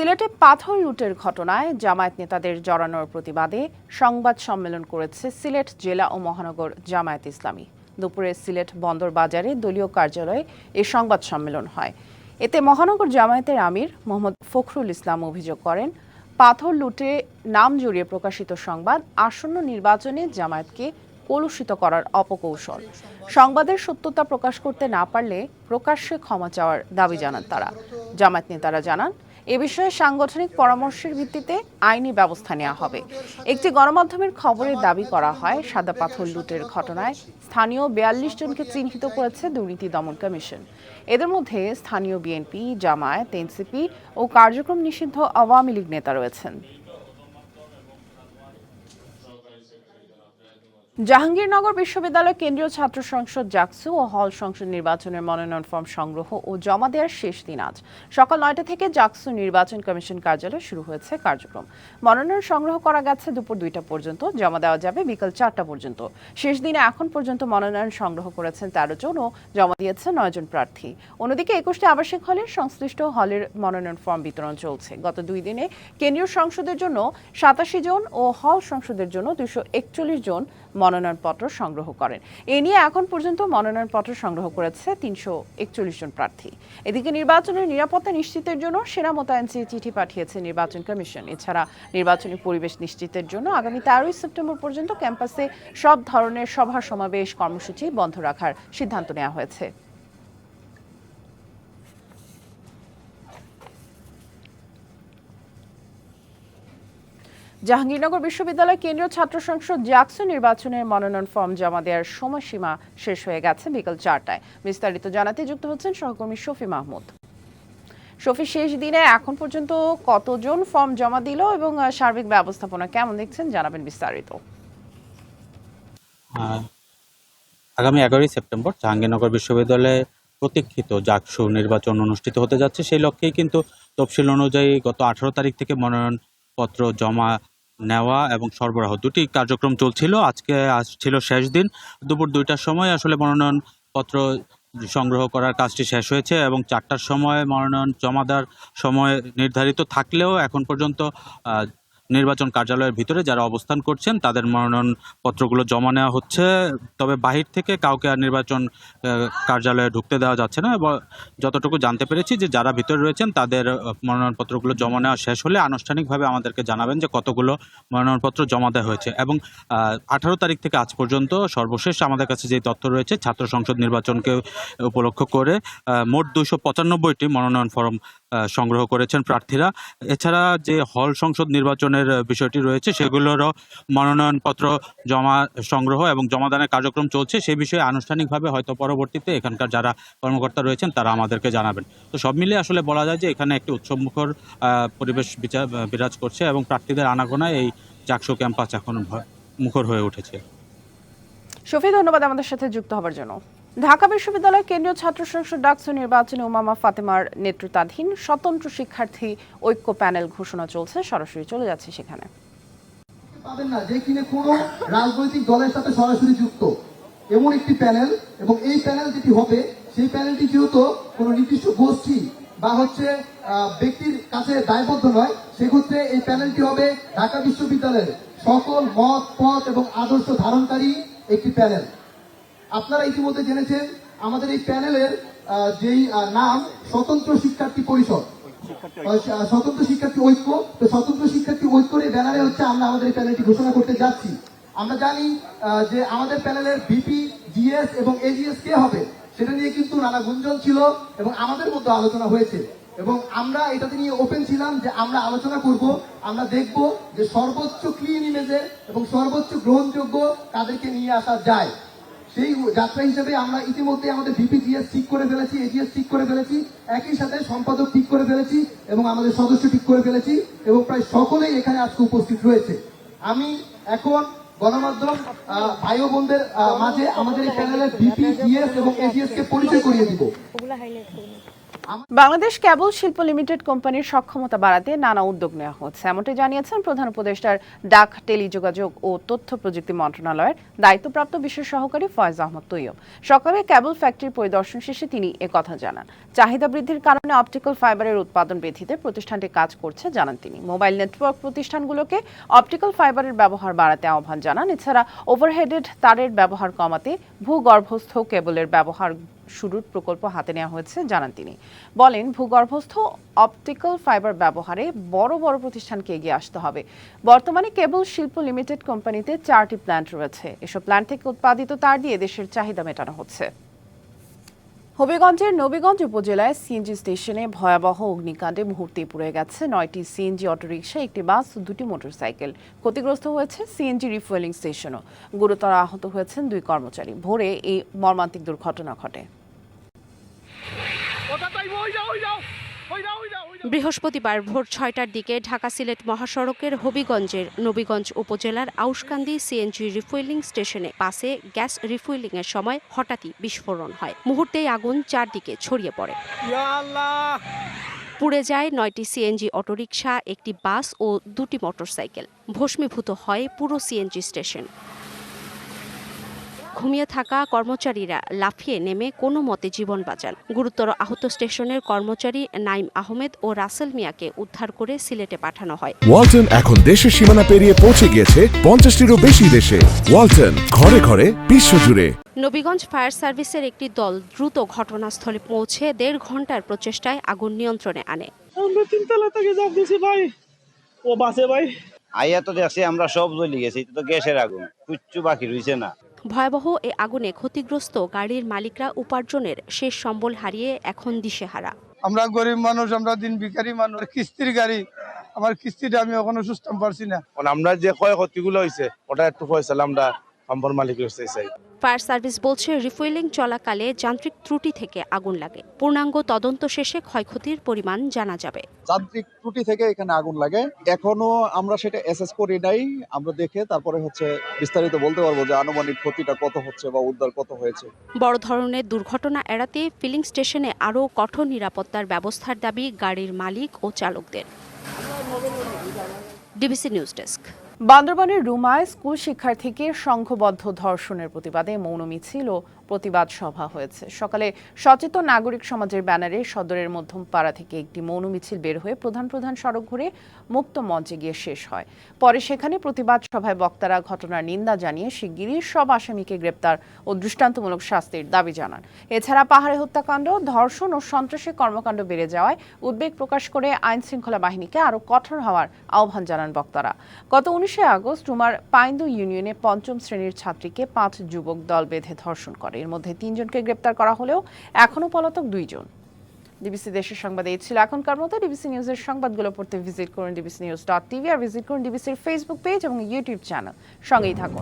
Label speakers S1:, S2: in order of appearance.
S1: সিলেটে পাথর লুটের ঘটনায় জামায়াত নেতাদের জড়ানোর প্রতিবাদে সংবাদ সম্মেলন করেছে সিলেট জেলা ও মহানগর জামায়াত ইসলামী। দুপুরে সিলেট বন্দর বাজারে দলীয় কার্যালয়ে এই সংবাদ সম্মেলন হয়। এতে মহানগর জামায়াতের আমির মোহাম্মদ ফখরুল ইসলাম অভিযোগ করেন, পাথর লুটে নাম জড়িয়ে প্রকাশিত সংবাদ আসন্ন নির্বাচনে জামায়াতকে কলুষিত করার অপকৌশল। সংবাদের সত্যতা প্রকাশ করতে না পারলে প্রকাশ্যে ক্ষমা চাওয়ার দাবি জানান তারা। জামায়াত নেতারা জানান এ বিষয়ে সাংগঠনিক পরামর্শের ভিত্তিতে আইনি ব্যবস্থা নেওয়া হবে। একটি গণমাধ্যমের খবরে দাবি করা হয়, সাদা পাথর লুটের ঘটনায় স্থানীয় বিয়াল্লিশ জনকে চিহ্নিত করেছে দুর্নীতি দমন কমিশন। এদের মধ্যে স্থানীয় বিএনপি, জামায়াত, এনসিপি ও কার্যক্রম নিষিদ্ধ আওয়ামী লীগ নেতা রয়েছেন। জাহাঙ্গীরনগর বিশ্ববিদ্যালয় কেন্দ্রীয় ছাত্র সংসদ জাকসু ও হল সংসদ নির্বাচনের মনোনয়ন ফর্ম সংগ্রহ ও জমা দেওয়ার শেষ দিন আজ। সকাল নয়টা থেকে জাকসু নির্বাচন কমিশন কার্যালয়ে শুরু হয়েছে কার্যক্রম। মনোনয়ন সংগ্রহ করা গেছে দুপুর দুইটা পর্যন্ত, জমা দেওয়া যাবে বিকাল চারটা পর্যন্ত। শেষ দিনে এখন পর্যন্ত মনোনয়ন সংগ্রহ করেছেন তেরো জন ও জমা দিয়েছে নয় জন প্রার্থী। অন্যদিকে একুশটি আবাসিক হলের সংশ্লিষ্ট হলের মনোনয়ন ফর্ম বিতরণ চলছে। গত দুই দিনে কেন্দ্রীয় সংসদের জন্য সাতাশি জন ও হল সংসদের জন্য দুশো একচল্লিশ জন মনোনয়নপত্র সংগ্রহ করেন। এ নিয়ে এখন পর্যন্ত মনোনয়নপত্র সংগ্রহ করেছে তিনশো একচল্লিশ জন প্রার্থী। এদিকে নির্বাচনের নিরাপত্তা নিশ্চিতের জন্য সেনা মোতায়েন চেয়ে চিঠি পাঠিয়েছে নির্বাচন কমিশন। এছাড়া নির্বাচনী পরিবেশ নিশ্চিতের জন্য আগামী তেরোই সেপ্টেম্বর পর্যন্ত ক্যাম্পাসে সব ধরনের সভা সমাবেশ কর্মসূচি বন্ধ রাখার সিদ্ধান্ত নেওয়া হয়েছে। জাহাঙ্গীরনগর বিশ্ববিদ্যালয় কেন্দ্রীয় ছাত্র সংসদ জাকসু নির্বাচনের মনোনয়ন ফর্ম জমা দেওয়ার সময়সীমা শেষ হয়ে গেছে বিকেল চারটায়। বিস্তারিত জানাতে যুক্ত হচ্ছেন সহকর্মী শফি মাহমুদ। শফি, শেষ দিনে এখন পর্যন্ত কতজন ফর্ম জমা দিল এবং সার্বিক ব্যবস্থাপনা কেমন দেখছেন? জানাবেন বিস্তারিত।
S2: আগামী এগারোই সেপ্টেম্বর জাহাঙ্গীরনগর বিশ্ববিদ্যালয়ে প্রতীক্ষিত জাকসু নির্বাচন অনুষ্ঠিত হতে যাচ্ছে। সেই লক্ষ্যেই কিন্তু তফসিল অনুযায়ী গত আঠারো তারিখ থেকে মনোনয়নপত্র জমা নেওয়া এবং সরবরাহ। দুটি কার্যক্রম চলছিল। আজকে আজ ছিল শেষ দিন। দুপুর দুইটার সময় আসলে মনোনয়নপত্র সংগ্রহ করার কাজটি শেষ হয়েছে এবং চারটার সময় মনোনয়ন জমা দেওয়ার সময় নির্ধারিত থাকলেও এখন পর্যন্ত নির্বাচন কার্যালয়ের ভিতরে যারা অবস্থান করছেন, তাদের মনোনয়ন পত্রগুলো জমা নেওয়া হচ্ছে। তবে বাহির থেকে কাউকে আর নির্বাচন কার্যালয়ে ঢুকতে দেওয়া যাচ্ছে না এবং যতটুকু জানতে পেরেছি যে যারা ভিতরে রয়েছেন, তাদের মনোনয়নপত্রগুলো জমা নেওয়া শেষ হলে আনুষ্ঠানিকভাবে আমাদেরকে জানাবেন যে কতগুলো মনোনয়নপত্র জমা দেওয়া হয়েছে এবং আঠারো তারিখ থেকে আজ পর্যন্ত সর্বশেষ আমাদের কাছে যে তথ্য রয়েছে, ছাত্র সংসদ নির্বাচনকে উপলক্ষ করে মোট দুশো পঁচানব্বইটি মনোনয়ন ফর্ম সংগ্রহ করেছেন প্রার্থীরা। এছাড়া যে হল সংসদ নির্বাচনের বিষয়টি রয়েছে, সেগুলোরও মনোনয়নপত্র জমা, সংগ্রহ এবং জমাদানের কার্যক্রম চলছে। সেই বিষয়ে আনুষ্ঠানিকভাবে হয়তো পরবর্তীতে এখানকার যারা কর্মকর্তা রয়েছেন, তারা আমাদেরকে জানাবেন। তো সব মিলিয়ে আসলে বলা যায় যে এখানে একটি উৎসবমুখর পরিবেশ বিচার বিরাজ করছে এবং প্রার্থীদের আনাগোনায় এই চাকসু ক্যাম্পাস এখন মুখর হয়ে উঠেছে।
S1: শফি ধন্যবাদ আমাদের সাথে যুক্ত হবার জন্য। ঢাকা বিশ্ববিদ্যালয় কেন্দ্রীয় ছাত্র সংসদ ডাকসু নির্বাচনে উমামা ফাতেমার নেতৃত্বাধীন স্বতন্ত্র শিক্ষার্থী ঐক্য প্যানেল ঘোষণা চলছে। সরাসরি চলে যাচ্ছে সেখানে।
S3: পাবেন না, যে কিনে কোনো রাজনৈতিক দলের সাথে সরাসরি যুক্ত। এমন একটি প্যানেল, এবং এই প্যানেল যেটি হবে, সেই প্যানেলটি যেহেতু কোনো নির্দিষ্ট গোষ্ঠী বা হচ্ছে ব্যক্তির কাছে দায়বদ্ধ নয়, সেক্ষেত্রে এই প্যানেলটি হবে ঢাকা বিশ্ববিদ্যালয়ের সকল মত, পথ এবং আদর্শ ধারণকারী একটি প্যানেল। আপনারা ইতিমধ্যে জেনেছেন আমাদের এই প্যানেলের যেই নাম স্বতন্ত্র শিক্ষার্থী পরিষদ। স্বতন্ত্র শিক্ষার্থী ঐক্য। তো স্বতন্ত্র শিক্ষার্থী ঐক্যের এই ব্যানারে হচ্ছে আমরা আমাদের এই প্যানেলটি ঘোষণা করতে যাচ্ছি। আমরা জানি যে আমাদের প্যানেলের বিপি জিএস এবং এজিএস কে হবে? সেটা নিয়ে কিন্তু নানা গুঞ্জন ছিল এবং আমাদের মধ্যে আলোচনা হয়েছে। এবং আমরা এটাতে নিয়ে ওপেন ছিলাম যে আমরা আলোচনা করব আমরা দেখব যে সর্বোচ্চ ক্লিন ইমেজে এবং সর্বোচ্চ গ্রহণযোগ্য তাদেরকে নিয়ে আসা যায়। সেই যাত্রা হিসেবে আমরা ইতিমধ্যে আমাদের বিপিজিএস ঠিক করে ফেলেছি এজিএস ঠিক করে ফেলেছি, একই সাথে সম্পাদক ঠিক করে ফেলেছি এবং আমাদের সদস্য ঠিক করে ফেলেছি এবং প্রায় সকলেই এখানে আজকে উপস্থিত রয়েছে। আমি এখন গণমাধ্যম ভাই বোনদের মাঝে আমাদের এই প্যানেলের বিপিজিএস এবং এজিএস কে পরিচয় করিয়ে দিব।
S1: বাংলাদেশ কেবল শিল্প লিমিটেড কোম্পানির সক্ষমতা বাড়াতে নানা উদ্যোগ নেওয়া হচ্ছে। এমনটি জানিয়েছেন প্রধান উপদেষ্টার ডাক টেলিযোগাযোগ ও তথ্য প্রযুক্তি মন্ত্রণালয়ের দায়িত্বপ্রাপ্ত বিশেষ সহকারী ফয়েজ আহমদ তৈয়ব। সকালে কেবল ফ্যাক্টরি পরিদর্শন শেষে তিনি একথা জানান। চাহিদা বৃদ্ধির কারণে অপটিক্যাল ফাইবারের উৎপাদন বৃদ্ধিতে প্রতিষ্ঠানটি কাজ করছে জানান তিনি। মোবাইল নেটওয়ার্ক প্রতিষ্ঠানগুলোকে অপটিক্যাল ফাইবারের ব্যবহার বাড়াতে আহ্বান জানান। এছাড়া ওভারহেডেড তারের ব্যবহার কমাতে ভূগর্ভস্থ কেবলের ব্যবহার শুরুর প্রকল্প হাতে নেওয়া হয়েছে, জানান তিনি। বলেন, ভূগর্ভস্থ অপটিক্যাল ফাইবার ব্যবহারে বড় বড় প্রতিষ্ঠানকে এগিয়ে আসতে হবে। বর্তমানে কেবল শিল্প লিমিটেড কোম্পানিতে চারটি প্ল্যান্ট রয়েছে। এসব প্ল্যান্ট থেকে উৎপাদিত তার দিয়ে দেশের চাহিদা মেটানো হচ্ছে। হবিগঞ্জের নবীগঞ্জ উপজেলায় সিএনজি স্টেশনে ভয়াবহ অগ্নিকাণ্ডে মুহূর্তে পুড়ে গেছে নয়টি সিএনজি অটোরিকশা, একটি বাস, দুটি মোটরসাইকেল। ক্ষতিগ্রস্ত হয়েছে সিএনজি রিফুয়েলিং স্টেশনও। গুরুতর আহত হয়েছেন দুই কর্মচারী। ভোরে এই মর্মান্তিক দুর্ঘটনা ঘটে।
S4: বৃহস্পতিবার ভোর ছয়টার দিকে ঢাকা সিলেট মহাসড়কের হবিগঞ্জের নবীগঞ্জ উপজেলার আউশকান্দি সিএনজি রিফুয়েলিং স্টেশনে পাশে গ্যাস রিফুয়েলিং এর সময় হঠাৎই বিস্ফোরণ হয়। মুহূর্তেই আগুন চারদিকে ছড়িয়ে পড়ে। পুড়ে যায় নয়টি সিএনজি অটোরিকশা একটি বাস ও দুটি মোটরসাইকেল। ভস্মীভূত হয় পুরো সিএনজি স্টেশন। ঘুমিয়ে থাকা কর্মচারীরা লাফিয়ে নেমে কোনো মতে জীবন বাঁচান। গুরুতর আহত স্টেশনের কর্মচারী নাইম আহমেদ ও রাসেল মিয়াকে উদ্ধার করে সিলেটে পাঠানো হয়।
S5: ওয়ালটন এখন দেশের সীমানা পেরিয়ে পৌঁছে গিয়েছে পঞ্চাশটিরও বেশি দেশে। ওয়ালটন ঘরে ঘরে বিশ্বজুড়ে
S4: নবীগঞ্জ ফায়ার সার্ভিসের একটি দল দ্রুত ঘটনাস্থলে পৌঁছে দেড় ঘণ্টার প্রচেষ্টায় আগুন নিয়ন্ত্রণে আনে।
S6: আমরা তিনতলা থেকে দিছি ভাই। ও বাসে ভাই।
S7: আইয়া তো দেখছি আমরা সব জ্বলি গেছি তো গ্যাসের আগুন। কিচ্ছু বাকি রইছে না।
S4: ভয়াবহ এ আগুনে ক্ষতিগ্রস্ত গাড়ির মালিকরা উপার্জনের শেষ সম্বল হারিয়ে এখন দিশেহারা।
S8: আমরা গরিব মানুষ আমরা দিন ভিখারি মানুষ কিস্তির গাড়ি আমার কিস্তিটা আমি এখনও সুস্থ পারছি না।
S9: মানে আমরা যে ক্ষয়ক্ষতিগুলো হয়েছে ওটা একটু পয়সা আমরা সম্বল মালিক চাই।
S4: ফায়ার সার্ভিস বলছে রিফুয়েলিং চলাকালে যান্ত্রিক ত্রুটি থেকে আগুন লাগে। পূর্ণাঙ্গ তদন্ত শেষে ক্ষয়ক্ষতির পরিমাণ জানা যাবে।
S10: যান্ত্রিক ত্রুটি থেকে এখানে আগুন লাগে। এখনও আমরা সেটা এসএস করি নাই। আমরা দেখে তারপরে হচ্ছে বিস্তারিত বলতে পারব যে আনুমানিক ক্ষতিটা কত হচ্ছে বা উদ্ধার কত হয়েছে।
S4: বড় ধরনের দুর্ঘটনা এড়াতে ফিলিং স্টেশনে আরও কঠোর নিরাপত্তার ব্যবস্থার দাবি গাড়ির মালিক ও চালকদের। ডিবিসি নিউজ ডেস্ক
S1: বান্দরবানের রুমায় স্কুল শিক্ষার্থীকে সংঘবদ্ধ ধর্ষণের প্রতিবাদে মৌন মিছিল ও প্রতিবাদ সভা হয়েছে। সকালে সচেতন নাগরিক সমাজের ব্যানারে সদরের মধ্যমপাড়া থেকে একটি মৌন মিছিল বের হয়ে প্রধান প্রধান সড়ক ঘুরে মুক্ত মঞ্চে গিয়ে শেষ হয়। পরে সেখানে প্রতিবাদ সভায় বক্তারা ঘটনার নিন্দা জানিয়ে শিগগিরই সব আসামিকে গ্রেপ্তার ও দৃষ্টান্তমূলক শাস্তির দাবি জানান। এছাড়া পাহাড়ে হত্যাকাণ্ড, ধর্ষণ ও সন্ত্রাসী কর্মকাণ্ড বেড়ে যাওয়ায় উদ্বেগ প্রকাশ করে আইন শৃঙ্খলা বাহিনীকে আরও কঠোর হওয়ার আহ্বান জানান বক্তারা। গত উনিশে আগস্ট উমার পাইন্দু ইউনিয়নে পঞ্চম শ্রেণির ছাত্রীকে পাঁচ যুবক দল বেঁধে ধর্ষণ করে। এর মধ্যে তিনজনকে গ্রেপ্তার করা হলেও এখনও পলাতক দুইজন। ডিবিসি দেশের সংবাদ এই ছিল এখনকার মতো। ডিবিসি নিউজের সংবাদগুলো পড়তে ভিজিট করুন ডিবিসি নিউজ ডট টিভি আর ভিজিট করুন ডিবিসির ফেসবুক পেজ এবং ইউটিউব চ্যানেল। সঙ্গেই থাকুন।